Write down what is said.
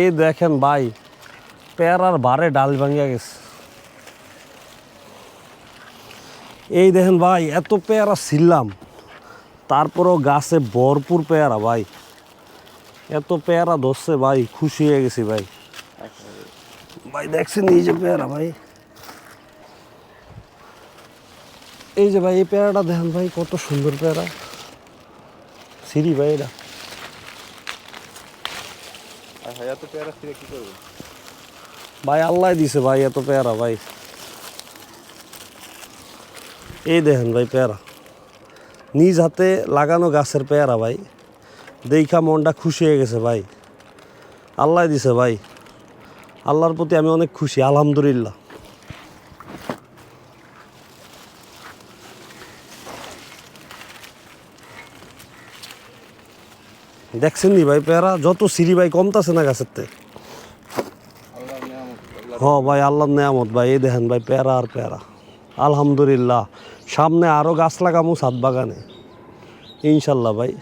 এই দেখেন ভাই, পেয়ারার বারে ডাল ভাঙিয়া গেছে। এই দেখেন ভাই, এত পেয়ারা ছিললাম তারপরেও গাছে ভরপুর পেয়ারা ভাই। এত পেয়ারা ধরছে ভাই, খুশি হয়ে গেছি ভাই। ভাই, দেখছেন এই যে পেয়ারা ভাই? এই যে ভাই, এই পেয়ারাটা দেখেন ভাই, কত সুন্দর পেয়ারা। সিঁড়ি ভাই এটা। পেয়ারা ভাই, আল্লাহ দিছে ভাই, এত পেয়ারা, ভাই। এই দেখেন ভাই, পেয়ারা। নিজ হাতে লাগানো গাছের পেয়ারা, ভাই। দেখা মনটা খুশি হয়ে গেছে, ভাই। আল্লাহ দিছে, ভাই। আল্লাহর প্রতি আমি অনেক খুশি, আলহামদুলিল্লাহ। দেখছেন নি ভাই প্যারা? যত সিঁড়ি ভাই কমতাছে না গাছের থেকে হ ভাই আল্লাহ নেয়ামত ভাই। এই দেখেন ভাই, প্যারা আর প্যারা। আলহামদুলিল্লাহ। সামনে আরও গাছ লাগামো সাত বাগানে। ইনশাল্লাহ ভাই।